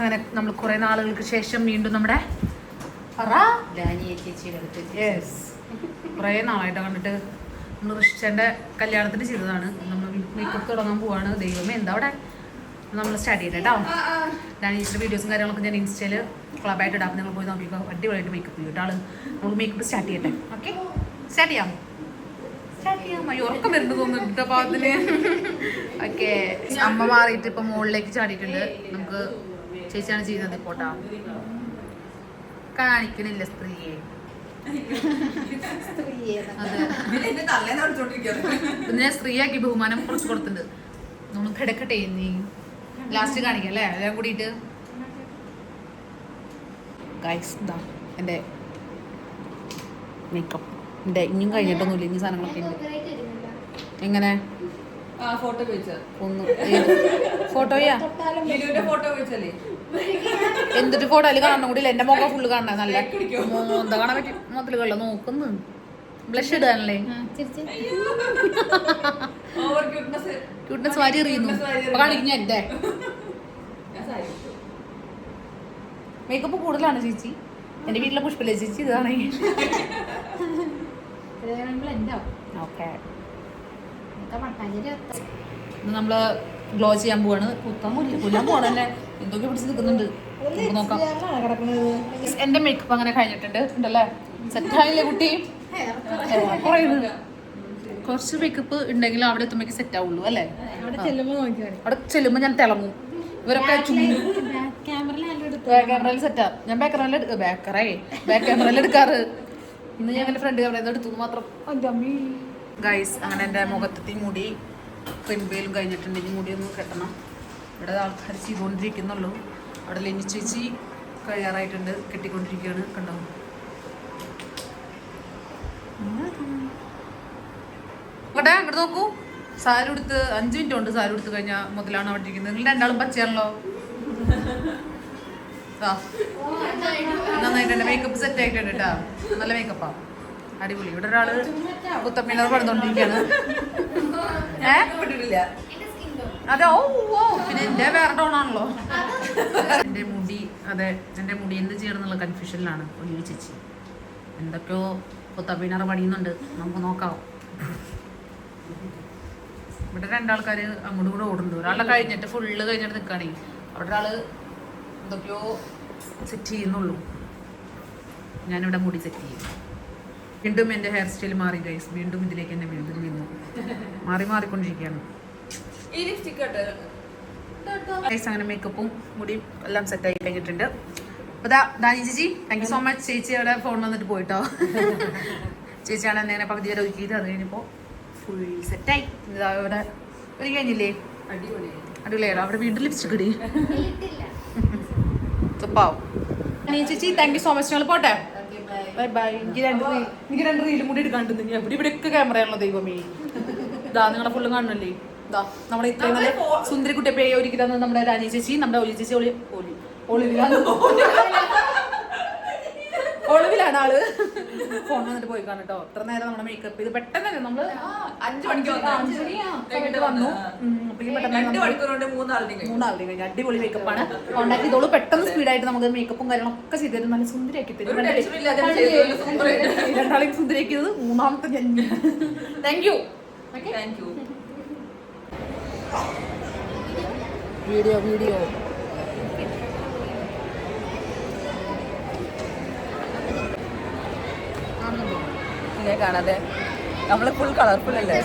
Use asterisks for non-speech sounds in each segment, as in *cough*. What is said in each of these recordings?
അങ്ങനെ നമ്മൾ കുറെ നാളുകൾക്ക് ശേഷം വീണ്ടും നമ്മുടെ യെസ് കുറേ നാളായിട്ട് കണ്ടിട്ട് നമ്മൾ ഋഷിച്ചന്റെ കല്യാണത്തിന് ചെയ്തതാണ്. നമ്മൾ മേക്കപ്പ് തുടങ്ങാൻ പോവാണ്. ദൈവമേ എന്താ അവിടെ? നമ്മൾ സ്റ്റാർട്ട് ചെയ്തത് കേട്ടോ ഡാനീസിന്റെ വീഡിയോസും കാര്യങ്ങളൊക്കെ ഞാൻ ഇൻസ്റ്റയിൽ ക്ലബായിട്ട് ഇടാം. നിങ്ങൾ പോയി നോക്കിക്കോ. അടിപൊളിയായിട്ട് മേക്കപ്പ് ചെയ്യും കേട്ടോ ആൾ നമുക്ക് മേക്കപ്പ് സ്റ്റാർട്ട് ചെയ്യട്ടെ. ഓക്കെ സ്റ്റാർട്ട് ചെയ്യാം. സ്റ്റാർട്ട് ചെയ്യാം. അയ്യോ ഉറക്കം വരുന്നു തോന്നുന്നുണ്ട് പാവത്തിന്. *laughs* ഓക്കെ അമ്മ മാറിയിട്ട് ഇപ്പൊ മുകളിലേക്ക് ചാടിയിട്ടുണ്ട്. നമുക്ക് ചേച്ചിയാണ് ചെയ്യുന്നത് ഇപ്പോട്ടാ. കാണിക്കണില്ല സ്ത്രീയെ. പിന്നെ ഞാൻ സ്ത്രീയാക്കി ബഹുമാനം കുറച്ച് കൊടുത്തിട്ടുണ്ട്. നമ്മൾ കിടക്കട്ടെ നീ ലാസ്റ്റ് കാണിക്കാം അല്ലേ? എല്ലാം കൂടിയിട്ട്. ഗൈസ് ഇതാ എന്റെ മേക്കപ്പ് എന്റെ ഇനിയും കഴിഞ്ഞിട്ടൊന്നുമില്ല. ഇനി സാധനങ്ങളൊക്കെ ഉണ്ട്. എങ്ങനെ? ഫോട്ടോ വെച്ച ഒന്ന്. ഫോട്ടോയാ ഫോട്ടോ വെച്ചല്ലേ എന്തൊരു ഫോട്ടോ അതിൽ കാണണം കൂടി എന്റെ മുഖം ഫുള്ള് കാണണ നല്ല എന്താ കാണാൻ പറ്റും? കള്ള നോക്കുന്നു. ബ്ലഷ് ഇടാനല്ലേ? ഓവർ ക്യൂട്ട്നെസ് ക്യൂട്ട്നെസ് വാരി എറിയുന്നു. കാണിക്കുന്നു എന്റെ മേക്കപ്പ് കൂടുതലാണ് ചേച്ചി. എന്റെ വീട്ടിലെ പുഷ്പല്ലേ ചേച്ചി? ഇതാണ് ഓക്കെ ഇന്ന് നമ്മൾ ഗ്ലോ ചെയ്യാൻ പോവാണ്. കുത്താൻ മുല്ല കൊല്ലാൻ തന്നെ എന്തൊക്കെ പിടിച്ച് നിൽക്കുന്നുണ്ട്? നോക്കാം. എന്റെ മേക്കപ്പ് അങ്ങനെ കഴിഞ്ഞിട്ടുണ്ട് ഉണ്ടല്ലേ? സെറ്റായില്ലേ കുട്ടി? കുറച്ച് മേക്കപ്പ് ഉണ്ടെങ്കിലും അവിടെ എത്തുമ്പോ സെറ്റ് ആവുള്ളൂ അല്ലേ? അവിടെ ചെല്ലുമ്പോ ഞാൻ തിളങ്ങും. ഇവരൊക്കെ ബാക്ക് ക്യാമറയിൽ സെറ്റാ ഞാൻ ബാക്ക് ക്യാമറയിൽ ബാക്കറേ ബാക്ക് ക്യാമറയിൽ എടുക്കാറ്. ഇന്ന് ഞാൻ എന്റെ ഫ്രണ്ട് ക്യാമറ എടുത്തു മാത്രം. ഗൈസ് അങ്ങനെ എന്റെ മുഖത്തെത്തി മുടി പെൺപേലും കഴിഞ്ഞിട്ടുണ്ടെങ്കിൽ മുടിയൊന്നും കെട്ടണം. ഇവിടെ ആൾക്കാർ ചെയ്തുകൊണ്ടിരിക്കുന്നുള്ളൂ. അവിടെ ലെനി ചേച്ചി കഴിയാറായിട്ടുണ്ട്. കെട്ടിക്കൊണ്ടിരിക്കുകയാണ്. കണ്ടോ? ഇവിടെ ഇവിടെ നോക്കൂ. സാരി ഉടുത്ത് അഞ്ച് മിനിറ്റ് ഉണ്ട് സാരി ഉടുത്ത് കഴിഞ്ഞാൽ മുതലാണ് അവിടെ ഇരിക്കുന്നത്. നിങ്ങൾ രണ്ടാളും പച്ചയാണല്ലോ. നന്നായിട്ടുണ്ട്. മേക്കപ്പ് സെറ്റ് ആയിട്ടുണ്ട് കേട്ടോ നല്ല മേക്കപ്പാ അടിപൊളി. ഇവിടെ ഒരാൾ കുത്തമ്മീനർ പണിതോണ്ടിരിക്കാണ് ഏ? വിട്ടിട്ടില്ല അതെ ഓ ഓ പിന്നെ എന്റെ വേറെ ടോൺ ആണല്ലോ. എന്റെ മുടി അതെ എന്റെ മുടി എന്ത് ചെയ്യണമെന്നുള്ള കൺഫ്യൂഷനിലാണ് ഒലിവ് ചേച്ചി. എന്തൊക്കെയോ കുത്തമ്മീനർ പണിയുന്നുണ്ട്. നമുക്ക് നോക്കാം. ഇവിടെ രണ്ടാൾക്കാർ അങ്ങോട്ടും കൂടെ ഓടുന്നുണ്ട്. ഒരാളെ കഴിഞ്ഞിട്ട് ഫുള്ള് കഴിഞ്ഞിട്ട് നിൽക്കുകയാണെങ്കിൽ അവിടെ ഒരാൾ എന്തൊക്കെയോ സെറ്റ് ചെയ്യുന്നുള്ളൂ. ഞാനിവിടെ മുടി സെറ്റ് ചെയ്യും. വീണ്ടും എന്റെ ഹെയർ സ്റ്റൈൽ മാറി ഗൈസ് വീണ്ടും ഇതിലേക്ക് എന്നെ വീണ്ടും നിന്നു മാറി മാറിക്കൊണ്ടിരിക്കുകയാണ്. ഈ ലിപ്സ്റ്റിക് അങ്ങനെ മേക്കപ്പും മുടിയും എല്ലാം സെറ്റ് ആയി കഴിഞ്ഞിട്ടുണ്ട്. ചേച്ചി താങ്ക് യു സോ മച്ച് ചേച്ചി അവിടെ ഫോൺ വന്നിട്ട് പോയിട്ടോ. *laughs* ചേച്ചിയാണ് എന്നെ പകുതി വരെ ഒരുക്കിയത്. അത് കഴിഞ്ഞപ്പോൾ ഫുൾ സെറ്റായി ഇതാ ഇവിടെ ഒരു കഴിഞ്ഞില്ലേ അടിപൊളി അടിപൊളിയാണോ അവിടെ വീണ്ടും ലിപ്സ്റ്റിക് ഇടി. തുപ്പാവും *laughs* ചേച്ചി താങ്ക് യു സോ മച്ച് ഞങ്ങൾ പോട്ടെ? ബൈ ബൈ എനിക്ക് രണ്ട് എനിക്ക് രണ്ട് റീലും കൂടി എടുക്കാണ്ട് ഇവിടെ ഒക്കെ ക്യാമറയാണല്ലോ ദൈവമേ. ഇതാ നിങ്ങളെ ഫുള്ളും കാണണല്ലേ ഇതാ നമ്മുടെ ഇത്രയും നല്ല സുന്ദരിക്കുട്ടി കുട്ടിയെ പേ ഒരുക്കി തന്നത് നമ്മുടെ രാണി ചേച്ചി നമ്മുടെ ഒലി ചേച്ചി ഒളി ഒലി ഒളിവിലാണ് *laughs* ഒളിവിലാണ് ആൾ. ഫോൺ വന്നിട്ട് പോയി കാണട്ടോ ഇത്ര നേരം നമ്മുടെ മേക്കപ്പ് ഇത് പെട്ടെന്ന് നമ്മൾ അഞ്ചു മണിക്ക് അഞ്ച് വന്നു. മൂന്നാളുടെ കഴിഞ്ഞ. അടിപൊളി *laughs* മേക്കപ്പ് ആണ്. കോണ്ടാക്ട് ചെയ്തോളൂ. പെട്ടെന്ന് സ്പീഡായിട്ട് നമുക്ക് മേക്കപ്പും കാര്യങ്ങളൊക്കെ ചെയ്ത് തരും നല്ല സുന്ദരിയാക്കി തരും. രണ്ടാളെയും സുന്ദരിയാക്കിയത് മൂന്നാമത്തെ ഞാൻ. Thank you thank you video video ഇങ്ങനെ കാണാതെ. നമ്മൾ ഫുൾ കളർഫുൾ അല്ലേ?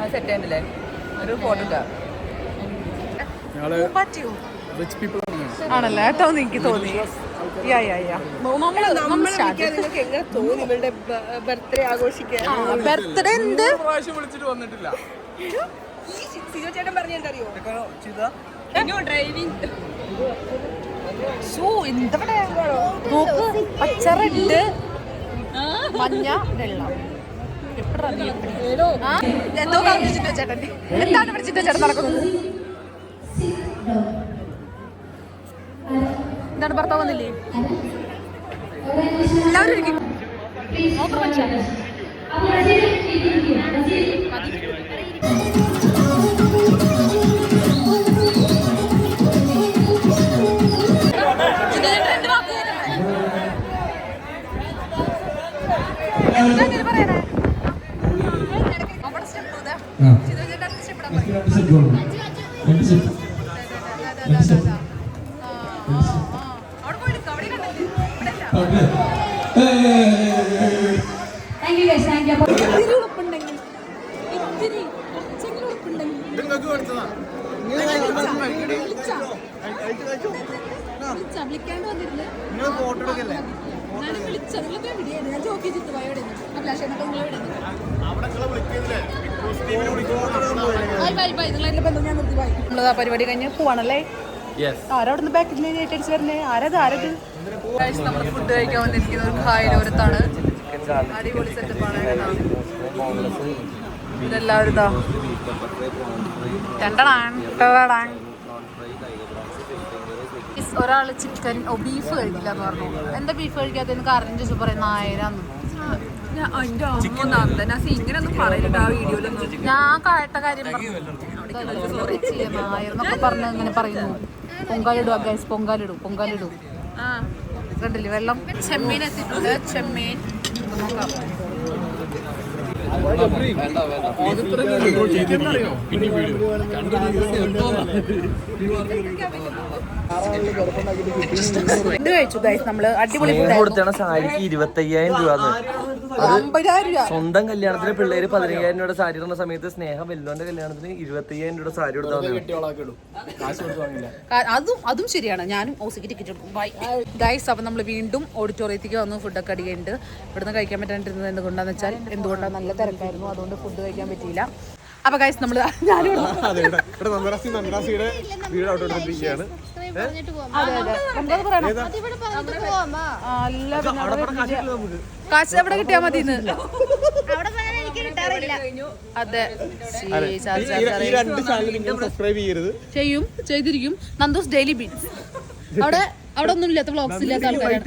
അത് സെറ്റ് ചെയ്യണ്ടല്ലേ? ഒരു ഫോട്ടോ ഇട്ടാ. ആണല്ലേ? കേട്ടോ എനിക്ക് തോന്നി. യാ യാ യാ നമ്മൾ നമ്മൾ നിങ്ങൾക്ക് എങ്ങനെ തോന്നി? ഇവളുടെ ബർത്ത്ഡേ ആഘോഷിക്കാൻ? ബർത്ത്ഡേ എന്ത്? പ്രാവശ്യം വിളിച്ചിട്ട് വന്നിട്ടില്ല. സിജോ ചേട്ടൻ പറഞ്ഞറിയോ ചെയ്താ ഡ്രൈവിംഗ് ഷൂ എന്തവിടെ? നോക്ക് പച്ച റെഡ് മഞ്ഞ വെള്ള? എന്തോ പറഞ്ഞു ചിറ്റ ചേട്ടൻ. എന്താണ് ഇവിടെ ചിറ്റ ചേട്ടൻ നടക്കുന്നത്? എന്താണ് ഭർത്താവ് വന്നില്ലേ? എല്ലാവരും ഓപ്പർ മനുഷ്യ രണ്ട് സെറ്റ് രണ്ട് സെറ്റ് നിങ്ങൾക്ക് പഠിച്ചതാ നിങ്ങൾ ഫോട്ടോ എടുക്കല്ലേ? അവിടെ നിങ്ങളെ വിളിക്കുന്നില്ലേ നമ്മളത് ആ പരിപാടി കഴിഞ്ഞ് പോവാണല്ലേ? ആരാ അവിടെ നിന്ന് ബാക്കിൽ അടിച്ച് വരുന്നേ? ആരത് ആരത്? നമ്മൾ ഫുഡ് കഴിക്കാൻ വന്നിരിക്കുന്ന ഒരു കായലോരത്താണ് അടിപൊളി സെറ്റപ്പാണ് ഇതെല്ലാവരും ഇതാ. രണ്ടടാൻ ടടാൻ. ചിക്കൻ ഓ ബീഫ് കഴിക്കില്ല എന്ന് പറഞ്ഞു. എന്താ ബീഫ് കഴിക്കാത്ത? എനിക്ക് അറിഞ്ഞു ചോദിച്ചു പറയും നായരാന്ന്. ഞാൻ കേട്ട കാര്യം നായർന്നൊക്കെ പറഞ്ഞ് ഇങ്ങനെ പറയുന്നു. പൊങ്കാലിടുക ഗൈസ് പൊങ്കാലിടും പൊങ്കാലിടും കണ്ടില്ലേ വെള്ളം? ചെമ്മീൻ എത്തിയിട്ടുണ്ട് ചെമ്മീൻ. നോക്കാം. ഫുഡ് കഴിച്ചു ഗൈസ് നമ്മൾ അടിപൊളി കൊടുത്തണ സാരിക്ക് ഇരുപത്തയ്യായിരം രൂപ രൂപ സ്വന്തം കല്യാണത്തിന് പിള്ളേര് പതിനയ്യായിരം രൂപയുടെ സാരി ഇടുന്ന സമയത്ത് സ്നേഹ വെല്ലോന്റെ കല്യാണത്തിന് ഇരുപത്തയ്യായിരം രൂപയുടെ സാരി കൊടുത്താൽ കാ- അതും അതും ശരിയാണ്. ഞാനും ഓസിക്ക് ടിക്കറ്റ് എടുക്കും. ബൈ ഗൈസ് അപ്പൊ നമ്മൾ വീണ്ടും ഓഡിറ്റോറിയത്തിലേക്ക് വന്നു. ഫുഡൊക്കെ അടിയുണ്ട് ഇവിടുന്ന് കഴിക്കാൻ പറ്റാണ്ടിരുന്നത് എന്തുകൊണ്ടാന്ന് വെച്ചാൽ എന്തുകൊണ്ടാണ് നല്ല തിരക്കായിരുന്നു. അതുകൊണ്ട് ഫുഡ് കഴിക്കാൻ പറ്റിയില്ല. അപ്പൊ ഗൈസ് നമ്മൾ ഞാനും കാശ് എവിടെ കിട്ടിയാ മതി അതെ. ചെയ്യും ചെയ്തിരിക്കും. Nando's daily beans. അവിടെ അവിടെ ഒന്നും ഇല്ലാത്ത വ്ളോഗ്സ് ഇല്ലാത്ത ആൾക്കാരാണ്.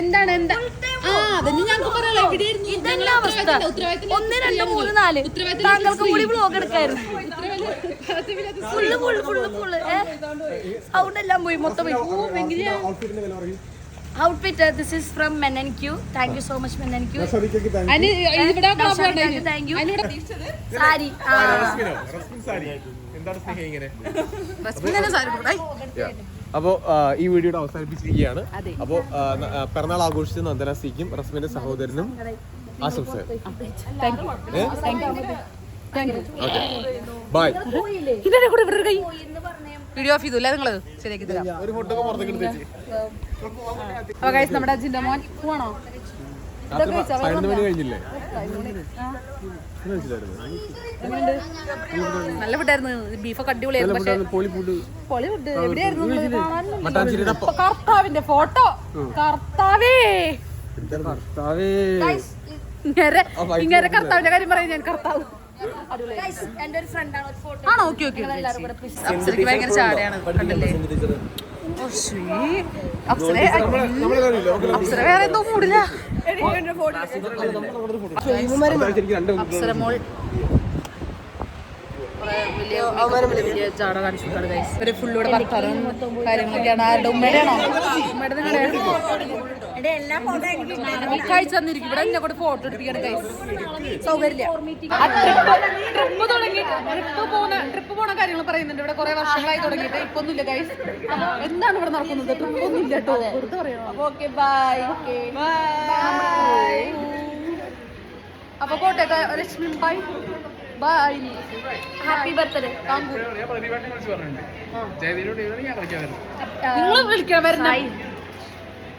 എന്താണ് എന്താ? ആ അതന്നെ ഞങ്ങൾക്ക് പറയാലോ എവിടെയായിരുന്നു ഇതന്നെ അവസ്ഥ? ഒന്ന് രണ്ട് മൂന്ന് നാല്. താങ്കൾക്ക് കൂടി blog എടുക്കായിരുന്നു. Full full full full. Sound എല്ലാം പോയി മൊത്തം പോയി. ഓ ഭയങ്കര outfit this is from men and Q thank you so much men and Q thank you sari ആ. എന്താണ് സ്നേഹം ഇങ്ങനെ? റസ്മിൻ തന്നെ സാരി കൊടുക്കും. അപ്പോൾ ഈ വീഡിയോ അവസാനിപ്പിച്ചിരിക്കുകയാണ്. അപ്പോ പിറന്നാൾ ആഘോഷിച്ച നന്ദനാസിക്കും റസ്മിന്റെ സഹോദരനും ആശംസകൾ. ബൈ ഇതിന്റെ കൂടെ ഇവിടെ കൈ? വീഡിയോ ഓഫ് ചെയ്തു അല്ലേ നിങ്ങൾ ശരിയാക്കി തരാം. അപ്പൊ നമ്മുടെ അജിന്റെ മോൻ പോണോ? നല്ല ഫുഡായിരുന്നു ബീഫൊക്കെ അടിപൊളിയായിരുന്നു. കർത്താവിന്റെ ഫോട്ടോ. കർത്താവേ. ഇങ്ങനെ ഇങ്ങനെ കർത്താവിന്റെ കാര്യം പറയാം ഞാൻ കർത്താവ്. ആണോ ഓക്കെ ഓക്കെ അപ്സരയ്ക്ക് ഭയങ്കര ചാടയാണ് കണ്ടില്ലേ. അപ്സര അപ്സര വേറെ എന്തോ മൂടില്ല. അപ്സര ഒരു ഫുള്ളൂടെ വർത്താനം കാര്യങ്ങളൊക്കെയാണ്. ആരുടെ ഉമ്മയുടെ ആണോ ഉമ്മയുടെ നിങ്ങളുടെ കഴിച്ചു തന്നിരിക്കും. ഇവിടെ എന്നെ കൂടെ ഫോട്ടോ എടുപ്പിക്കാണ് ഗൈസ് സൗകര്യമില്ല. ട്രിപ്പ് ട്രിപ്പ് തുടങ്ങി. ട്രിപ്പ് പോണ ട്രിപ്പ് പോണ കാര്യങ്ങൾ പറയുന്നുണ്ട്. ഇവിടെ കുറെ വർഷങ്ങളായി തുടങ്ങിയിട്ട്. ഇപ്പൊ ഒന്നുമില്ല ഗൈസ് എന്താണ് ഇവിടെ നടക്കുന്നത്? ട്രിപ്പ് ഒന്നും കേട്ടോ. വെറുതെ പറയണം ഓക്കെ ബൈ ഓക്കെ ബൈ അപ്പൊ കോട്ടെ ലക്ഷ്മി ബൈ ഹാപ്പി ബർത്ത്ഡേ. നിങ്ങൾ വരുന്ന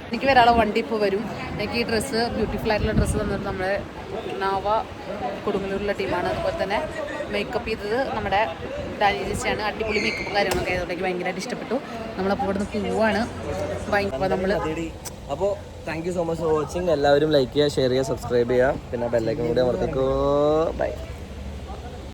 എനിക്ക് വരാനുള്ള വണ്ടി ഇപ്പോൾ വരും. എനിക്ക് ഈ ഡ്രസ്സ് ബ്യൂട്ടിഫുൾ ആയിട്ടുള്ള ഡ്രസ്സ് തന്നത് നമ്മുടെ നാവ കൊടുങ്ങല്ലൂരിലെ ടീമാണ് അതുപോലെ തന്നെ മേക്കപ്പ് ചെയ്തത് നമ്മുടെ ഡാനി ചേച്ചിയാണ്. അടിപൊളി മേക്കപ്പ് കാര്യങ്ങളൊക്കെ ആയതുകൊണ്ട് എനിക്ക് ഭയങ്കരമായിട്ട് ഇഷ്ടപ്പെട്ടു. നമ്മളപ്പോൾ ഇവിടുന്ന് പോവാണ്. ഭയങ്കര നമ്മൾ അപ്പോൾ thank you so much for watching എല്ലാവരും ലൈക്ക് ചെയ്യുക ഷെയർ ചെയ്യുക സബ്സ്ക്രൈബ് ചെയ്യുക. പിന്നെ ബെല്ലൈക്കൻ കൂടി അമർത്തിക്കോ. ബൈ